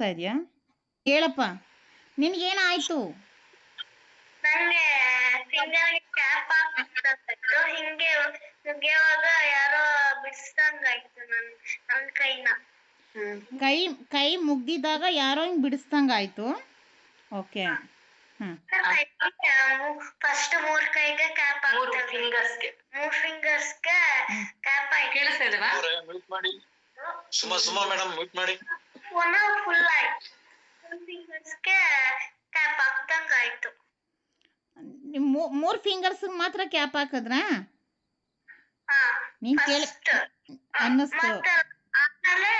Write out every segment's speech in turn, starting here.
ಕೇಳಿಸ್ತಾ ಇದೆಯಾ? ಹೇಳಪ್ಪ ನಿನ್ಗೇನಾಯ್ತು? ನಂಗೆ ಫಿಂಗರ್ಗೆ ಕ್ಯಾಪ್ ಹಾಕ್ಬಿಟ್ಟು ಹಿಂಗೆ ಮುಗಿಯುವಾಗ ಯಾರೋ ಬಿಡಿಸ್ದಂಗಾಯ್ತು ನನ್ ನನ್ ಕೈನ. ಕೈ ಕೈ ಮುಗ್ದಿದಾಗ ಯಾರೋ ಹಿಂಗೆ ಬಿಡಿಸ್ದಂಗಾಯ್ತು? ಓಕೆ ಹಾಂ ಫಸ್ಟ್ ಮೂರ್ ಕೈಗೆ ಕ್ಯಾಪ್ ಮೂರು ಫಿಂಗರ್ಸ್ಗೆ ಮೂರ್ ಫಿಂಗರ್ಸ್ಗೆ ಕ್ಯಾಪ್ ಆಯ್ತು. ಕೇಳಿಸ್ತಾ ಇದೆವಾ ಮ್ಯೂಟ್ ಮಾಡಿ. ಸುಮ್ಮ ಸುಮ್ಮ ಮೇಡಮ್ ಮ್ಯೂಟ್ ಮಾಡಿ. ಫುಲ್ ಆಯ್ತು. ಕ್ಯಾಪ್ ಫಿಂಗರ್ಸ್ಗೆ ಕ್ಯಾಪ್ ಹಾಕ್ದಂಗಾಯ್ತು ನಿಮ್ಮ ಮೂರು ಫಿಂಗರ್ಸ್ಗೆ ಮಾತ್ರ ಕ್ಯಾಪ್ ಹಾಕಿದ್ರಾ? ಹಾ ನೀನ್ ಕೇಳಿ ಅನ್ನಿಸ್ತು. ಆಮೇಲೆ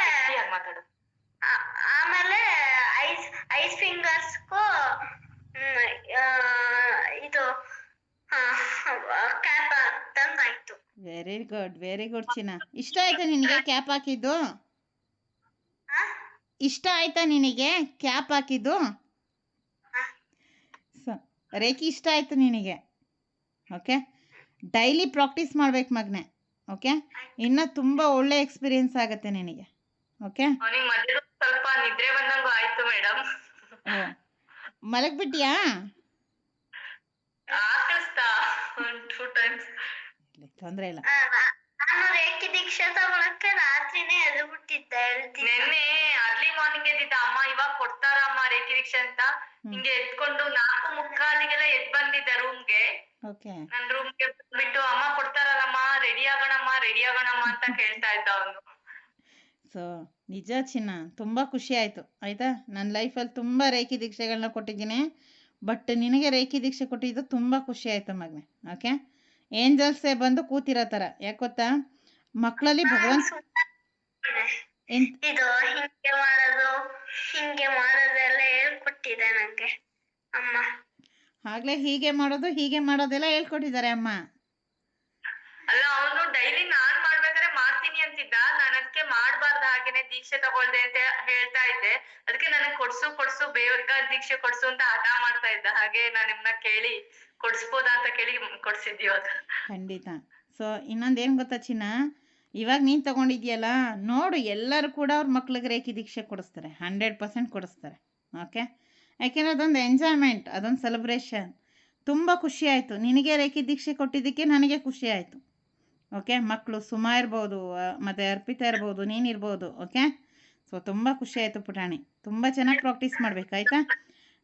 ಆಮೇಲೆ ಐಸ್ ಐಸ್ ಫಿಂಗರ್ಸ್ಗೂ ಇದು ಕ್ಯಾಪ್ ಹಾಕ್ದಂಗಾಯ್ತು ವೆರಿ ಗುಡ್ ವೆರಿ ಗುಡ್ ಚಿನ್ನ. ಇಷ್ಟ ಆಯ್ತಾ ನಿನಗೆ ಕ್ಯಾಪ್ ಹಾಕಿದ್ದು? ಇಷ್ಟ ಆಯ್ತಾ ನಿನಗೆ ಕ್ಯಾಪ್ ಹಾಕಿದ್ದು? ಸ ರೇಖಿ ಇಷ್ಟ ಆಯ್ತು ನಿನಗೆ? ಓಕೆ. ಡೈಲಿ ಪ್ರಾಕ್ಟೀಸ್ ಮಾಡ್ಬೇಕು ಮಗನೆ ಓಕೆ. ಇನ್ನ ತುಂಬಾ ಒಳ್ಳೆ ಎಕ್ಸ್ಪೀರಿಯನ್ಸ್ ಆಗುತ್ತೆ ನಿನಗೆ ಓಕೆ. ಸ್ವಲ್ಪ ನಿದ್ರೆ ಬಂದಂಗೂ ಆಯ್ತು ಮೇಡಮ್ ಮಲಗ್ಬಿಟ್ಟಿಯಾ? ತೊಂದ್ರೆ ಒಂದ್ ಟೂ ಟೈಮ್ಸ್ ಇಲ್ಲ ನಾನು ರೇಖಿ ದೀಕ್ಷಾ ತಗೊಳಕ್ಕೆ ರಾತ್ರಿನೇ ಎದ್ದು ಬಿಟ್ಟಿದ್ದೆ ಹೇಳ್ತೀನಿ ನೆನ್ನೆ ಅಮ್ಮ ಇವಾಗ ಕೊಡ್ತಾರ ಅಮ್ಮ ರೇಖಿ ದೀಕ್ಷೆ ಅಂತ. ಹಿಂಗೆ ಎತ್ಕೊಂಡು ನಾಲ್ಕು ಮುಕ್ಕಾಲಿಗೆಲ್ಲ ಎದ್ ಬಂದಿದ್ದೆ ರೂಮ್ಗೆ ನನ್ ರೂಮ್ಗೆ ಬಂದ್ಬಿಟ್ಟು ಅಮ್ಮ ಕೊಡ್ತಾರಲ್ಲಮ್ಮ ರೆಡಿ ಆಗೋಣಮ್ಮ ರೆಡಿ ಆಗೋಣಮ್ಮ ಅಂತ ಕೇಳ್ತಾ ಇದ್ದ ಅವನು. ಸೊ ನಿಜ ಚಿನ್ನ ತುಂಬಾ ಖುಷಿ ಆಯಿತು ಆಯಿತಾ? ನನ್ನ ಲೈಫಲ್ಲಿ ತುಂಬಾ ರೇಖಿ ದೀಕ್ಷೆಗಳನ್ನ ಕೊಟ್ಟಿದ್ದೀನಿ ಬಟ್ ನಿನಗೆ ರೇಖಿ ದೀಕ್ಷೆ ಕೊಟ್ಟಿದ್ದು ತುಂಬಾ ಖುಷಿ ಆಯಿತು ಮಗನೆ ಓಕೆ ಏಂಜಲ್ಸೇ ಬಂದು ಕೂತಿರೋ ಥರ ಯಾಕೆ ಗೊತ್ತಾ? ಮಕ್ಕಳಲ್ಲಿ ಭಗವಂತ ಇದು ಹಿಂಗೆ ಮಾಡೋದು ಹಿಂಗೆ ಮಾಡೋದೆಲ್ಲ ಹೇಳ್ಕೊಟ್ಟಿದೆ ನನಗೆ ಅಮ್ಮ. ಆಗ್ಲೇ ಹೀಗೆ ಮಾಡೋದು ಹೀಗೆ ಮಾಡೋದೆಲ್ಲ ಹೇಳ್ಕೊಟ್ಟಿದ್ದಾರೆ ಅಮ್ಮ. ಅಲ್ಲ ಅವನು ಡೈಲಿ ನಾನ್ ಮಾಡ್ಬೇಕಾದ್ರೆ ಮಾಡ್ತೀನಿ ಅಂತಿದ್ದ. ನಾನು ಅದಕ್ಕೆ ಮಾಡಬಾರ್ದು ಹಾಗೇನೆ ದೀಕ್ಷೆ ತಗೊಳ್ದೆ ಅಂತ ಹೇಳ್ತಾ ಇದ್ದೆ. ಅದಕ್ಕೆ ನನಗೆ ಕೊಡ್ಸು ಕೊಡ್ಸು ಬೇಗ ದೀಕ್ಷೆ ಕೊಡ್ಸು ಅಂತ ಹಠ ಮಾಡ್ತಾ ಇದ್ದ. ಹಾಗೆ ನಾನು ನಿಮ್ನ ಕೇಳಿ ಕೊಡ್ಸ್ಬೋದಾ ಅಂತ ಕೇಳಿ ಕೊಡ್ಸಿದ್ವಿ ಅದು ಖಂಡಿತ. ಸೊ ಇನ್ನೊಂದೇನು ಗೊತ್ತಾ ಚಿನ್ನ? ಇವಾಗ ನೀನು ತೊಗೊಂಡಿದ್ಯಲ್ಲ, ನೋಡು, ಎಲ್ಲರೂ ಕೂಡ ಅವ್ರ ಮಕ್ಳಿಗೆ ರೇಖಿ ದೀಕ್ಷೆ ಕೊಡಿಸ್ತಾರೆ ಹಂಡ್ರೆಡ್ ಪರ್ಸೆಂಟ್ ಕೊಡಿಸ್ತಾರೆ ಓಕೆ ಯಾಕೆಂದರೆ ಅದೊಂದು ಎಂಜಾಯ್ಮೆಂಟ್ ಅದೊಂದು ಸೆಲೆಬ್ರೇಷನ್ ತುಂಬ ಖುಷಿ ಆಯಿತು. ನಿನಗೆ ರೇಖಿ ದೀಕ್ಷೆ ಕೊಟ್ಟಿದ್ದಕ್ಕೆ ನನಗೆ ಖುಷಿ ಆಯಿತು ಓಕೆ ಮಕ್ಕಳು ಸುಮಾ ಇರ್ಬೋದು ಮತ್ತು ಅರ್ಪಿತಾ ಇರ್ಬೋದು ನೀನಿರ್ಬೋದು ಓಕೆ ಸೊ ತುಂಬ ಖುಷಿ ಆಯಿತು ಪುಟಾಣಿ. ತುಂಬ ಚೆನ್ನಾಗಿ ಪ್ರಾಕ್ಟೀಸ್ ಮಾಡಬೇಕಾಯ್ತಾ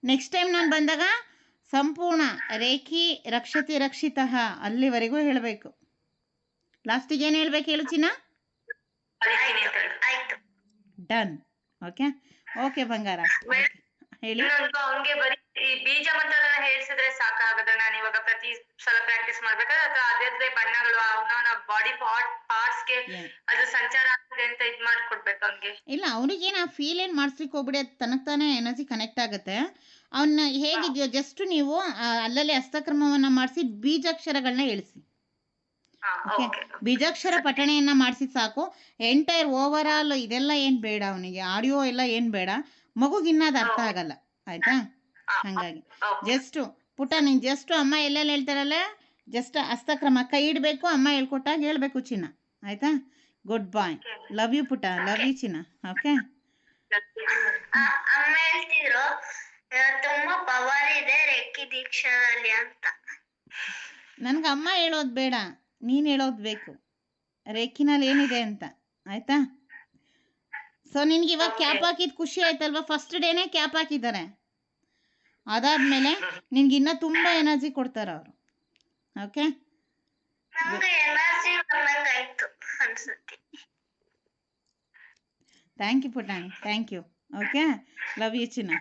ನೆಕ್ಸ್ಟ್ ಟೈಮ್ ನಾನು ಬಂದಾಗ ಸಂಪೂರ್ಣ ರೇಖಿ ರಕ್ಷತಿ ರಕ್ಷಿತಃ ಅಲ್ಲಿವರೆಗೂ ಹೇಳಬೇಕು. ಲಾಸ್ಟಿಗೆ ಏನು ಹೇಳ್ಬೇಕು ಹೇಳು ಚಿನ್ನ? ಡನ್ ಓಕೆ ಓಕೆ ಬಂಗಾರ. ಹೇಳಿ. ಅವ್ನ್ಗೆ ಬರೀ ಈ ಬೀಜ ಮಂತ್ರನ ಹೇಳಿಸಿದ್ರೆ ಸಾಕಾಗದ? ನಾನು ಇವಾಗ ಪ್ರತಿ ಸಲ ಪ್ರಾಕ್ಟೀಸ್ ಮಾಡ್ಬೇಕಾದ್ರೆ ಅಥವಾ ಅದೇ ಬಣ್ಣಗಳು ಅವನ ಬಾಡಿ ಪಾರ್ಟ್ ಪಾರ್ಟ್ಸ್ಗೆ ಅದು ಸಂಚಾರ ಆಗ್ತದೆ ಅಂತ ಇದ್ ಮಾಡ್ಕೊಡ್ಬೇಕು ಅವ್ನಿಗೆ. ಇಲ್ಲ ಅವನಿಗೆ ಆ ಫೀಲ್ ಏನ್ ಮಾಡಿಸ್ಲಿಕ್ಕೆ ಹೋಗ್ಬಿಡಿ ಅದು ತನಗೆ ತಾನೇ ಎನರ್ಜಿ ಕನೆಕ್ಟ್ ಆಗುತ್ತೆ. ಅವನ್ನ ಹೇಗಿದೆಯೋ ಜಸ್ಟ್ ನೀವು ಅಲ್ಲಲ್ಲಿ ಹಸ್ತಕ್ರಮವನ್ನ ಮಾಡಿಸಿ ಬೀಜಾಕ್ಷರಗಳನ್ನ ಹೇಳಿಸಿ. ಹಾ ಓಕೆ ಬೀಜಾಕ್ಷರ ಪಠಣೆಯನ್ನ ಮಾಡಿಸಿ ಸಾಕು. ಎಂಟೈರ್ ಓವರ್ ಆಲ್ ಇದೆಲ್ಲ ಏನ್ ಬೇಡ ಅವನಿಗೆ. ಆಡಿಯೋ ಎಲ್ಲ ಏನ್ ಬೇಡ. ಮಗುಗಿನ್ನ ಅದು ಅರ್ಥ ಆಗಲ್ಲ. ಆಯ್ತಾ? ಹಾಗಾಗಿ. ಜಸ್ಟ್ ಪುಟ ನೀನ್ ಜಸ್ಟ್ ಅಮ್ಮ ಎಲ್ಲೆಲ್ಲಿ ಹೇಳ್ತಾರಲ್ಲ? ಜಸ್ಟ್ ಹಸ್ತಕ್ರಮ ಕೈ ಇಡಬೇಕು ಅಮ್ಮ ಹೇಳ್ಕೊಟ್ಟಾಗ ಹೇಳ್ಬೇಕು ಚಿನ್ನ. ಆಯ್ತಾ? ಗುಡ್ ಬಾಯ್ ಲವ್ ಯು ಪುಟ. ಲವ್ ಯು ಚಿನ್ನ. ಓಕೆ ಅಮ್ಮ ಹೇಳ್ತಿದ್ರು ತುಂಬಾ ಪವರ್ ಇದೆ ರೇಖಿ ದೀಕ್ಷಾದಲ್ಲಿ ಅಂತ. ನನಗೆ ಅಮ್ಮ ಹೇಳೋದು ಬೇಡ. ನೀನು ಹೇಳೋದು ಬೇಕು. ರೇಖಿನಲ್ಲಿ ಏನಿದೆ ಅಂತ ಆಯ್ತಾ? ಸೊ ನಿನ್ಗೆ ಇವಾಗ ಕ್ಯಾಪ್ ಹಾಕಿದ ಖುಷಿ ಆಯ್ತಲ್ವಾ? ಫಸ್ಟ್ ಡೇನೇ ಕ್ಯಾಪ್ ಹಾಕಿದ್ದಾರೆ. ಅದಾದ್ಮೇಲೆ ನಿನ್ಗೆ ಇನ್ನ ತುಂಬ ಎನರ್ಜಿ ಕೊಡ್ತಾರೆ ಅವರು. ಓಕೆ ಥ್ಯಾಂಕ್ ಯು ಪುಟಾಣಿ. Thank you okay love you ಚಿನ್ನ.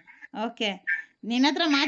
ಓಕೆ ನಿನ್ನ ಹತ್ರ ಮಾತು